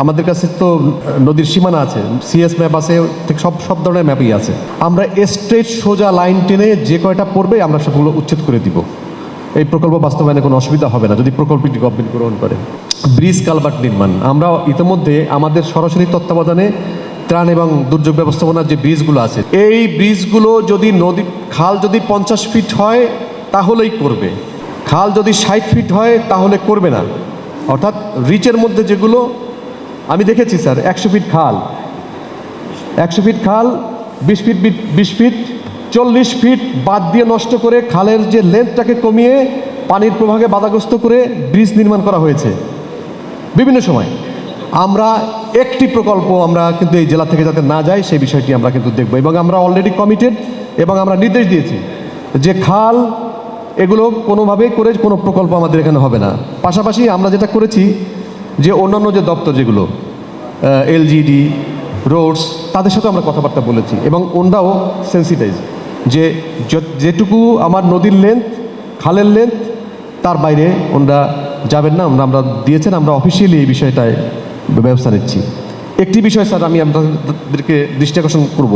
আমাদের কাছে তো নদীর সীমানা আছে সিএস ম্যাপ আছে সব সব ধরনের ম্যাপই আছে। আমরা স্ট্রেট সোজা লাইন টেনে যে কয়টা পড়বে আমরা সেগুলো উচ্ছেদ করে দিব। এই প্রকল্প বাস্তবায়নে কোনো অসুবিধা হবে না, যদি প্রকল্পটি গভর্নমেন্ট গ্রহণ করে। ব্রিজ কালভার্ট নির্মাণ, আমরা ইতিমধ্যে আমাদের সরাসরি তত্ত্বাবধানে ত্রাণ এবং দুর্যোগ ব্যবস্থাপনার যে ব্রিজগুলো আছে, এই ব্রিজগুলো যদি নদী, খাল যদি পঞ্চাশ ফিট হয়, তাহলেই করবে। খাল যদি ষাট ফিট হয়, তাহলে করবে না। অর্থাৎ রিচের মধ্যে যেগুলো আমি দেখেছি, স্যার, একশো ফিট খাল। একশো ফিট খাল, বিশ ফিট বিশ ফিট, চল্লিশ ফিট বাদ দিয়ে নষ্ট করে খালের যে লেন্থটাকে কমিয়ে পানির প্রভাবে বাধাগ্রস্ত করে ব্রিজ নির্মাণ করা হয়েছে। বিভিন্ন সময়। আমরা একটি প্রকল্প আমরা কিন্তু এই জেলা থেকে যাতে না যায় সেই বিষয়টি আমরা কিন্তু দেখব। এবং আমরা অলরেডি কমিটেড এবং আমরা নির্দেশ দিয়েছি যে খাল, এগুলো কোনোভাবেই করে কোনো প্রকল্প আমাদের এখানে হবে না। পাশাপাশি আমরা যেটা করেছি যে অন্যান্য যে দপ্তর যেগুলো এলজিডি, রোডস, তাদের সাথে আমরা কথাবার্তা বলেছি এবং ওনরাও সেন্সিটাইজ যে যেটুকু আমার নদীর লেন্থ খালের লেন্থ তার বাইরে ওনরা যাবেন না আমরা আমরা দিয়েছেন, আমরা অফিসিয়ালি এই বিষয়টায় ব্যবস্থা নিচ্ছি। একটি বিষয় স্যার, আমি আপনাদেরকে দৃষ্টি আকর্ষণ করব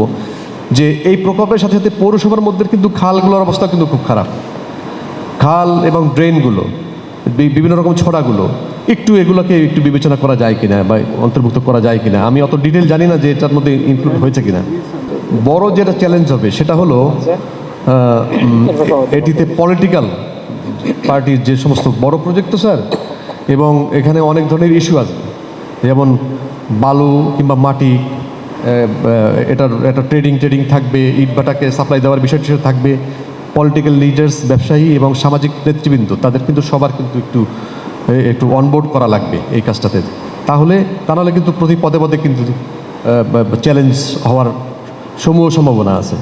যে এই প্রকল্পের সাথে সাথে পৌরসভার মধ্যে কিন্তু খালগুলোর অবস্থা কিন্তু খুব খারাপ। খাল এবং ড্রেনগুলো বিভিন্ন রকম ছড়াগুলো একটু এগুলোকে একটু বিবেচনা করা যায় কিনা বা অন্তর্ভুক্ত করা যায় কিনা? আমি অত ডিটেল জানি না যে এটার মধ্যে ইনক্লুড হয়েছে কিনা। বড় যেটা চ্যালেঞ্জ হবে সেটা হলো এটিতে পলিটিক্যাল পার্টির যে সমস্ত বড় প্রজেক্ট তো স্যার, এবং এখানে অনেক ধরনের ইস্যু আছে। যেমন বালু কিংবা মাটি এটার একটা ট্রেডিং ট্রেডিং থাকবে ইটভাটাকে সাপ্লাই দেওয়ার বিষয় থাকবে। পলিটিক্যাল লিডার্স ব্যবসায়ী এবং সামাজিক নেতৃবৃন্দ, তাদের কিন্তু সবার কিন্তু একটু একটু অনবোর্ড করা লাগবে এই কাজটাতে। তাহলে তা নাহলে কিন্তু প্রতি পদে পদে কিন্তু চ্যালেঞ্জ হওয়ার সমূহ সম্ভাবনা আছে।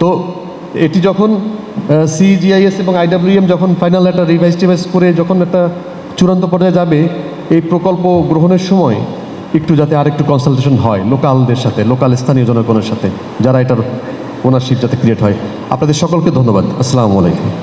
তো এটি যখন সিজিআইএস এবং আইডাব্লিউএম যখন ফাইনাল একটা রিভাইজ টিভাইজ করে যখন একটা চূড়ান্ত পর্যায়ে যাবে, এই প্রকল্প গ্রহণের সময় একটু যাতে আর একটু কনসালটেশন হয় লোকালদের সাথে, লোকাল স্থানীয় জনগণের সাথে, যারা এটার ওনারশিপ যাতে ক্রিয়েট হয়। আপনাদের সকলকে ধন্যবাদ। আসসালামু আলাইকুম।